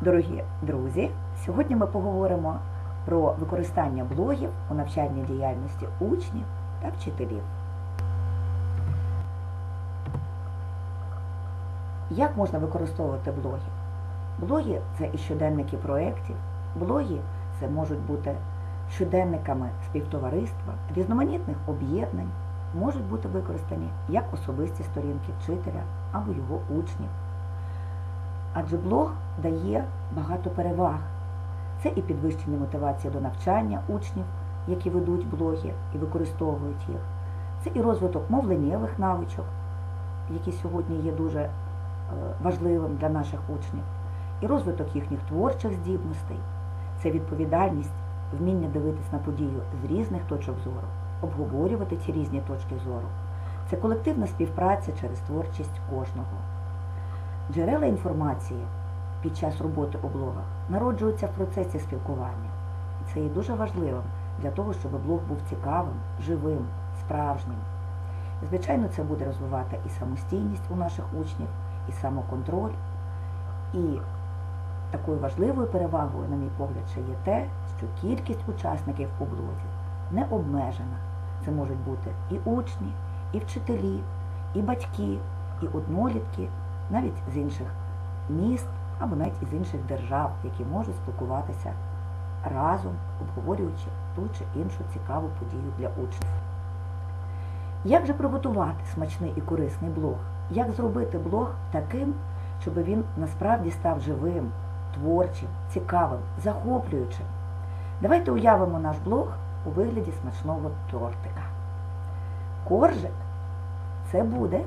Дорогі друзі, сьогодні ми поговоримо про використання блогів у навчальній діяльності учнів та вчителів. Як можна використовувати блоги? Блоги це і щоденники проєктів, блоги це можуть бути щоденниками співтовариства, різноманітних об'єднань, можуть бути використані як особисті сторінки вчителя або його учнів. Адже блог дає багато переваг. Це і підвищення мотивації до навчання учнів, які ведуть блоги і використовують їх. Це і розвиток мовленнєвих навичок, які сьогодні є дуже е, важливим для наших учнів, і розвиток їхніх творчих здібностей, це відповідальність, вміння дивитись на подію з різних точок зору, обговорювати ці різні точки зору. Це колективна співпраця через творчість кожного. Джерела інформації під час роботи у блогах народжуються в процесі спілкування. І це є дуже важливим для того, щоб блог був цікавим, живим, справжнім. Звичайно, це буде розвивати і самостійність у наших учнів, і самоконтроль. І такою важливою перевагою, на мій погляд, ще є те, що кількість учасників у блозі не обмежена. Це можуть бути і учні, і вчителі, і батьки, і однолітки, навіть з інших міст або навіть із інших держав, які можуть спілкуватися разом, обговорюючи ту чи іншу цікаву подію для учнів. Як же приготувати смачний і корисний блог? Як зробити блог таким, щоб він насправді став живим, творчим, цікавим, захоплюючим? Давайте уявимо наш блог у вигляді смачного тортика. Коржик це буде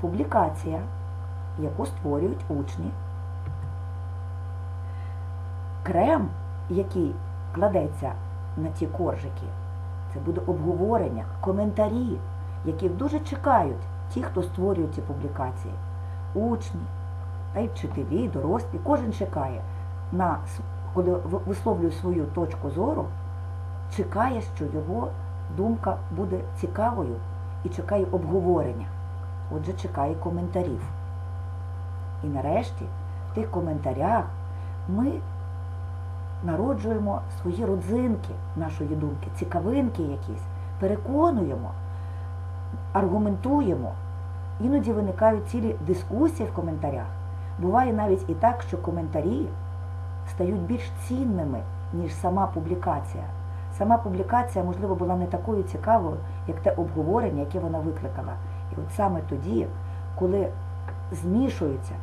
публікація, яку створюють учні. Крем, який кладеться на ті коржики, це буде обговорення, коментарі, які дуже чекають ті, хто створює ці публікації. Учні, та й вчителі, дорослі, кожен чекає на коли висловлює свою точку зору, чекає, що його думка буде цікавою і чекає обговорення. Отже, чекає коментарів. І нарешті в тих коментарях ми народжуємо свої родзинки нашої думки, цікавинки якісь, переконуємо, аргументуємо. Іноді виникають цілі дискусії в коментарях. Буває навіть і так, що коментарі стають більш цінними, ніж сама публікація. Сама публікація, можливо, була не такою цікавою, як те обговорення, яке вона викликала. І от саме тоді, коли змішуються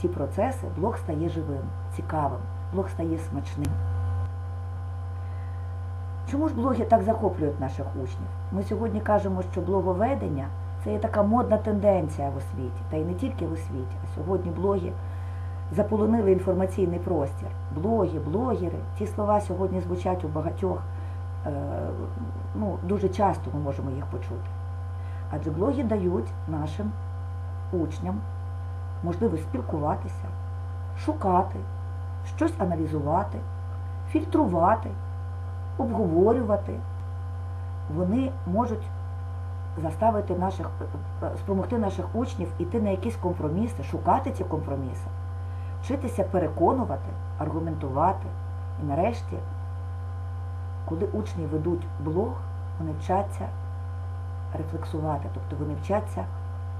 ці процеси, блог стає живим, цікавим, блог стає смачним. Чому ж блоги так захоплюють наших учнів? Ми сьогодні кажемо, що блоговедення це є така модна тенденція в освіті, та й не тільки в освіті, а сьогодні блоги заполонили інформаційний простір. Блоги, блогери, ці слова сьогодні звучать у багатьох, ну, дуже часто ми можемо їх почути. Адже блоги дають нашим учням можливість спілкуватися, шукати, щось аналізувати, фільтрувати, обговорювати. Вони можуть заставити наших, спромогти наших учнів іти на якісь компроміси, шукати ці компроміси, вчитися переконувати, аргументувати. І нарешті, коли учні ведуть блог, вони вчаться рефлексувати, тобто вони вчаться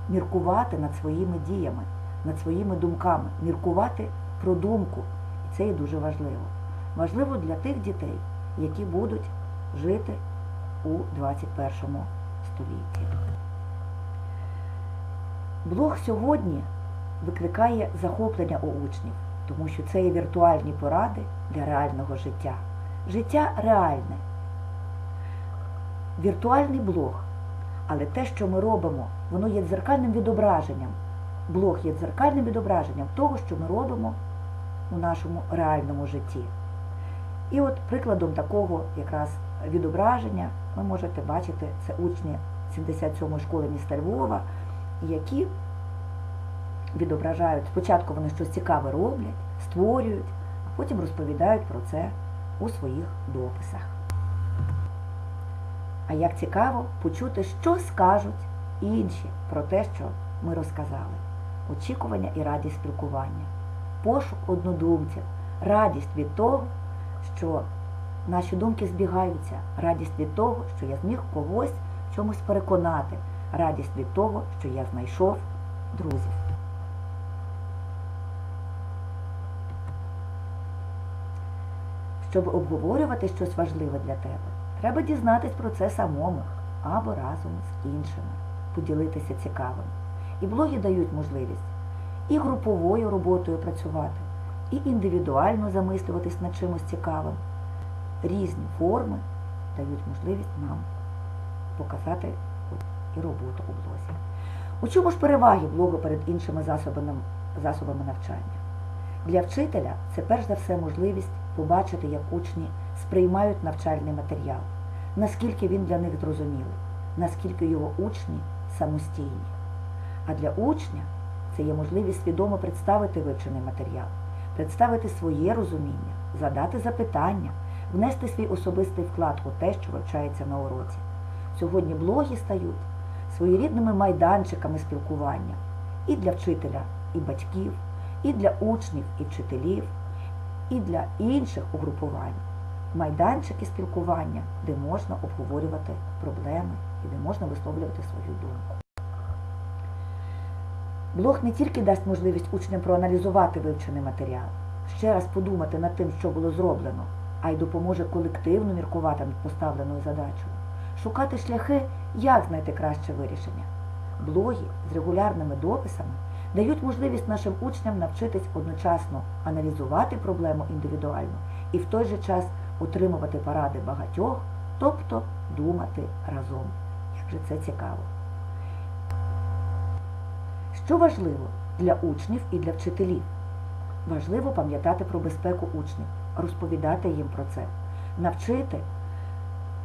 міркувати над своїми діями, над своїми думками, міркувати про думку. І це є дуже важливо. Важливо для тих дітей, які будуть жити у 21 столітті. Блог сьогодні викликає захоплення у учнів, тому що це є віртуальні поради для реального життя. Життя реальне. Віртуальний блог. Але те, що ми робимо, воно є дзеркальним відображенням. Блог є дзеркальним відображенням того, що ми робимо у нашому реальному житті. І от прикладом такого якраз відображення ви можете бачити, це учні 77-ї школи міста Львова, які відображають, спочатку вони щось цікаве роблять, створюють, а потім розповідають про це у своїх дописах. А як цікаво почути, що скажуть інші про те, що ми розказали. Очікування і радість спілкування. пошук однодумців, радість від того, що наші думки збігаються, радість від того, що я зміг когось в чомусь переконати, радість від того, що я знайшов друзів. Щоб обговорювати щось важливе для тебе, треба дізнатись про це самому або разом з іншими, поділитися цікавим. І блоги дають можливість і груповою роботою працювати, і індивідуально замислюватись над чимось цікавим. Різні форми дають можливість нам показати і роботу у блозі. У чому ж переваги блогу перед іншими засобами, навчання? Для вчителя це перш за все можливість побачити, як учні сприймають навчальний матеріал, наскільки він для них зрозумілий, наскільки його учні самостійні. А для учня це є можливість свідомо представити вивчений матеріал, представити своє розуміння, задати запитання, внести свій особистий вклад у те, що вивчається на уроці. Сьогодні блоги стають своєрідними майданчиками спілкування і для вчителя, і батьків, і для учнів, і вчителів, і для інших угрупувань. Майданчики спілкування, де можна обговорювати проблеми і де можна висловлювати свою думку. Блог не тільки дасть можливість учням проаналізувати вивчений матеріал, ще раз подумати над тим, що було зроблено, а й допоможе колективно міркувати над поставленою задачею, шукати шляхи, як знайти краще вирішення. Блоги з регулярними дописами дають можливість нашим учням навчитись одночасно аналізувати проблему індивідуально і в той же час отримувати поради багатьох, тобто думати разом. Як же це цікаво. Що важливо для учнів і для вчителів? Важливо пам'ятати про безпеку учнів, розповідати їм про це, навчити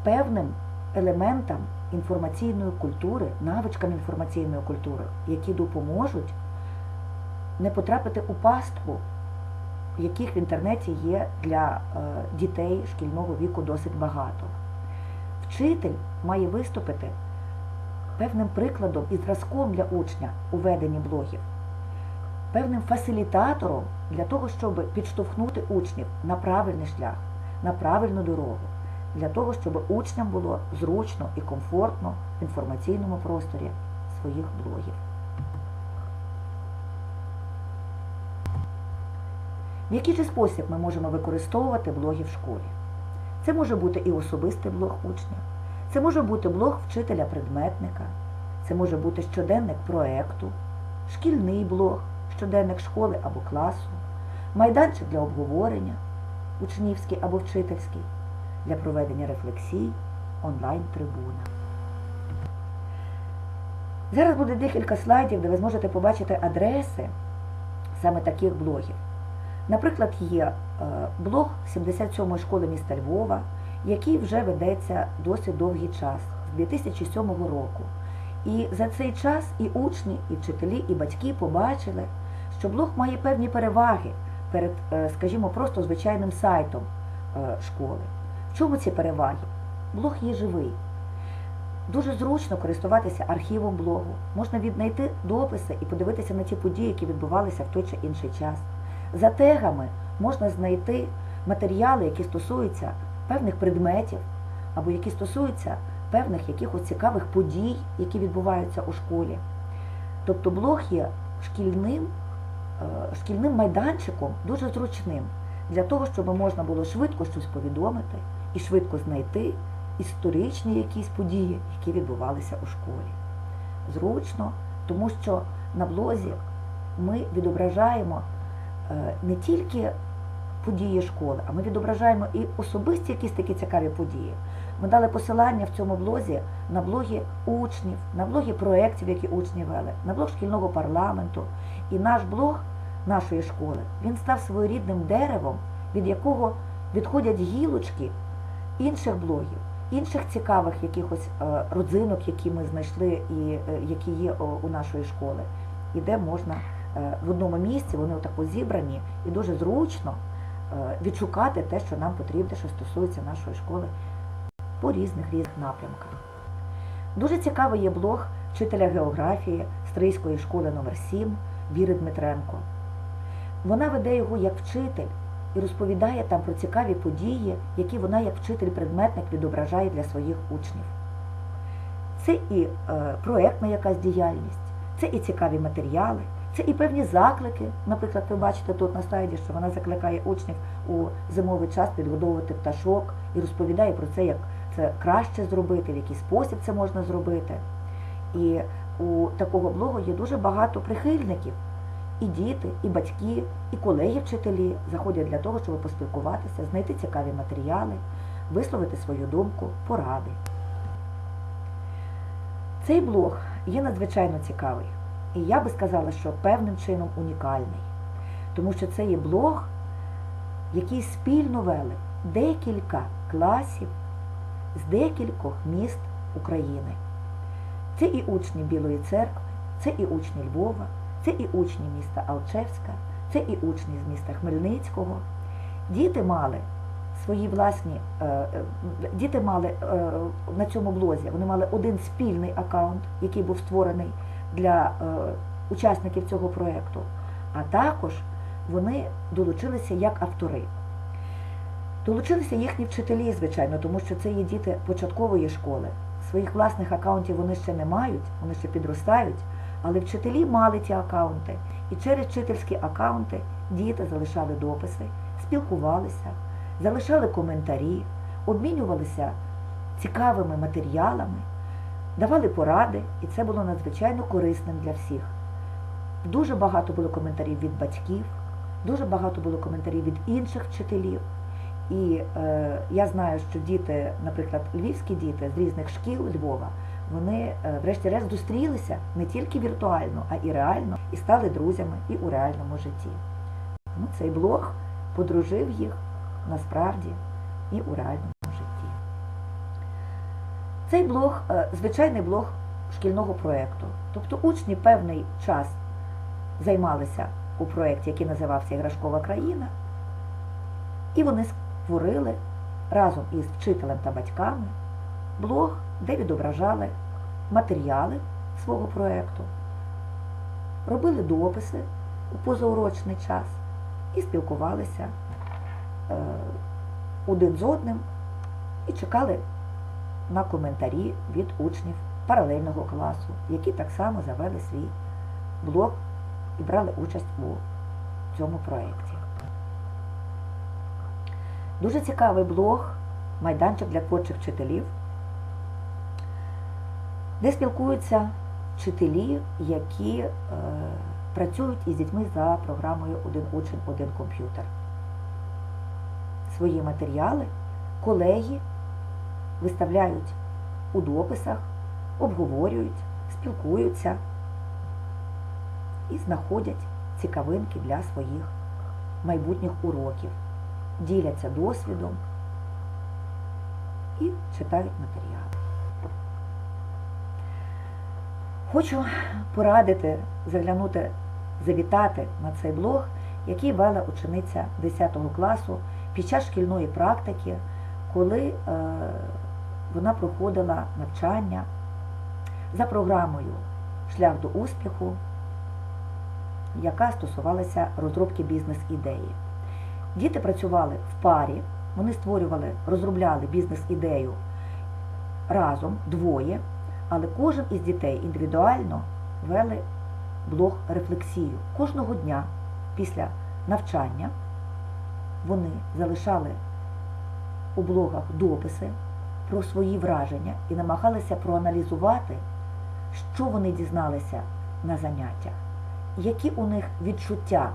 певним елементам інформаційної культури, навичкам інформаційної культури, які допоможуть не потрапити у пастку, яких в інтернеті є для е, дітей шкільного віку досить багато. Вчитель має виступити певним прикладом і зразком для учня у веденні блогів, певним фасилітатором для того, щоб підштовхнути учнів на правильний шлях, на правильну дорогу, для того, щоб учням було зручно і комфортно в інформаційному просторі своїх блогів. В який же спосіб ми можемо використовувати блоги в школі? Це може бути і особистий блог учня, це може бути блог вчителя-предметника, це може бути щоденник проекту, шкільний блог, щоденник школи або класу, майданчик для обговорення, учнівський або вчительський, для проведення рефлексій, онлайн-трибуна. Зараз буде декілька слайдів, де ви зможете побачити адреси саме таких блогів. Наприклад, є е, блог 77-ї школи міста Львова, який вже ведеться досить довгий час, з 2007 року. І за цей час і учні, і вчителі, і батьки побачили, що блог має певні переваги перед, е, скажімо, просто звичайним сайтом е, школи. В чому ці переваги? Блог є живий. Дуже зручно користуватися архівом блогу. Можна віднайти дописи і подивитися на ті події, які відбувалися в той чи інший час. За тегами можна знайти матеріали, які стосуються певних предметів, або які стосуються певних якихось цікавих подій, які відбуваються у школі. Тобто блог є шкільним, е, шкільним майданчиком дуже зручним для того, щоб можна було швидко щось повідомити і швидко знайти історичні якісь події, які відбувалися у школі. Зручно, тому що на блозі ми відображаємо е, не тільки події школи, а ми відображаємо і особисті якісь такі цікаві події. Ми дали посилання в цьому блозі на блоги учнів, на блоги проєктів, які учні вели, на блог шкільного парламенту. І наш блог нашої школи він став своєрідним деревом, від якого відходять гілочки інших блогів, інших цікавих якихось е, родзинок, які ми знайшли і е, які є у нашої школи. І де можна е, в одному місці, вони отако зібрані і дуже зручно відшукати те, що нам потрібно, що стосується нашої школи по різних різних напрямках. Дуже цікавий є блог вчителя географії Стрийської школи номер 7 Віри Дмитренко. Вона веде його як вчитель і розповідає там про цікаві події, які вона як вчитель-предметник відображає для своїх учнів. Це і е, проектна якась діяльність, це і цікаві матеріали, це і певні заклики. Наприклад, ви бачите тут на слайді, що вона закликає учнів у зимовий час підгодовувати пташок і розповідає про це, як це краще зробити, в який спосіб це можна зробити. І у такого блогу є дуже багато прихильників. І діти, і батьки, і колеги-вчителі заходять для того, щоб поспілкуватися, знайти цікаві матеріали, висловити свою думку, поради. Цей блог є надзвичайно цікавий. І я би сказала, що певним чином унікальний. Тому що це є блог, який спільно вели декілька класів з декількох міст України. Це і учні Білої церкви, це і учні Львова, це і учні міста Алчевська, це і учні з міста Хмельницького. Діти мали свої власні, е, е, діти мали е, на цьому блозі, вони мали один спільний аккаунт, який був створений для учасників цього проєкту, а також вони долучилися як автори. Долучилися їхні вчителі, звичайно, тому що це є діти початкової школи. Своїх власних аккаунтів вони ще не мають, вони ще підростають, але вчителі мали ті аккаунти. І через вчительські аккаунти діти залишали дописи, спілкувалися, залишали коментарі, обмінювалися цікавими матеріалами, давали поради, і це було надзвичайно корисним для всіх. Дуже багато було коментарів від батьків, дуже багато було коментарів від інших вчителів. І е, я знаю, що діти, наприклад, львівські діти з різних шкіл Львова, вони, е, врешті-решт, зустрілися не тільки віртуально, а і реально, і стали друзями і у реальному житті. Ну, Цей блог подружив їх насправді і у реальному. Цей блог е, звичайний блог шкільного проєкту. Тобто учні певний час займалися у проєкті, який називався Іграшкова країна, і вони створили разом із вчителем та батьками блог, де відображали матеріали свого проєкту, робили дописи у позаурочний час і спілкувалися е, один з одним і чекали на коментарі від учнів паралельного класу, які так само завели свій блог і брали участь у цьому проєкті. Дуже цікавий блог, майданчик для творчих вчителів, де спілкуються вчителі, які е, працюють із дітьми за програмою Один учень, один комп'ютер. Свої матеріали колеги виставляють у дописах, обговорюють, спілкуються і знаходять цікавинки для своїх майбутніх уроків, діляться досвідом і читають матеріали. Хочу порадити, заглянути, завітати на цей блог, який вела учениця 10 класу під час шкільної практики, коли е, вона проходила навчання за програмою Шлях до успіху, яка стосувалася розробки бізнес-ідеї. Діти працювали в парі, вони створювали, розробляли бізнес-ідею разом, двоє, але кожен із дітей індивідуально вели блог рефлексію. Кожного дня після навчання вони залишали у блогах дописи про свої враження і намагалися проаналізувати, що вони дізналися на заняттях, які у них відчуття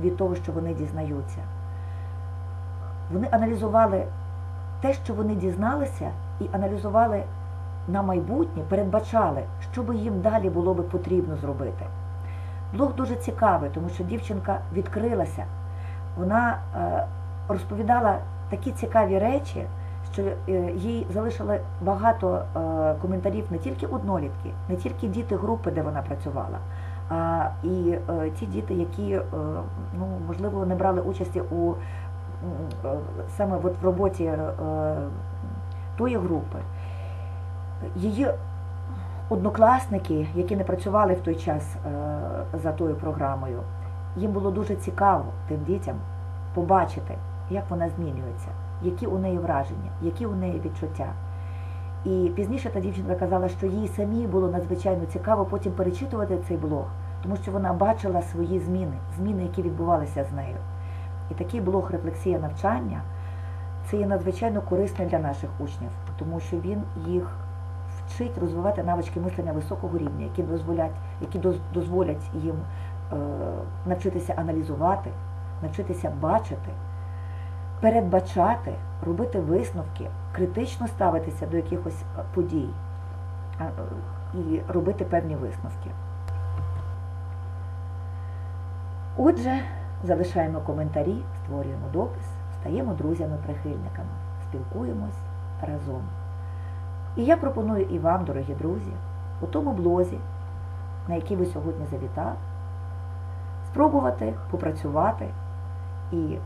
від того, що вони дізнаються. Вони аналізували те, що вони дізналися, і аналізували на майбутнє, передбачали, що би їм далі було би потрібно зробити. Блог дуже цікавий, тому що дівчинка відкрилася, вона е, розповідала такі цікаві речі, що е, їй залишили багато е, коментарів не тільки однолітки, не тільки діти групи, де вона працювала, а і е, ті діти, які ну, можливо не брали участі у саме от в роботі тої групи. Її однокласники, які не працювали в той час за тою програмою, їм було дуже цікаво тим дітям побачити, як вона змінюється, які у неї враження, які у неї відчуття. І пізніше та дівчинка казала, що їй самій було надзвичайно цікаво потім перечитувати цей блог, тому що вона бачила свої зміни, зміни, які відбувалися з нею. І такий блог рефлексія навчання це є надзвичайно корисний для наших учнів, тому що він їх вчить розвивати навички мислення високого рівня, які дозволять, які доз- дозволять їм е, навчитися аналізувати, навчитися бачити, передбачати, робити висновки, критично ставитися до якихось е, подій і робити певні висновки. Отже, залишаємо коментарі, створюємо допис, стаємо друзями-прихильниками, спілкуємось разом. І я пропоную і вам, дорогі друзі, у тому блозі, на який ви сьогодні завітали, спробувати попрацювати і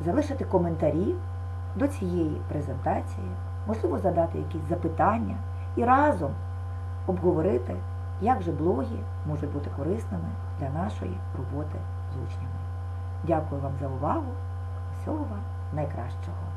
залишити коментарі до цієї презентації, можливо, задати якісь запитання і разом обговорити, як же блоги можуть бути корисними для нашої роботи з учнями. Дякую вам за увагу. Всього вам найкращого.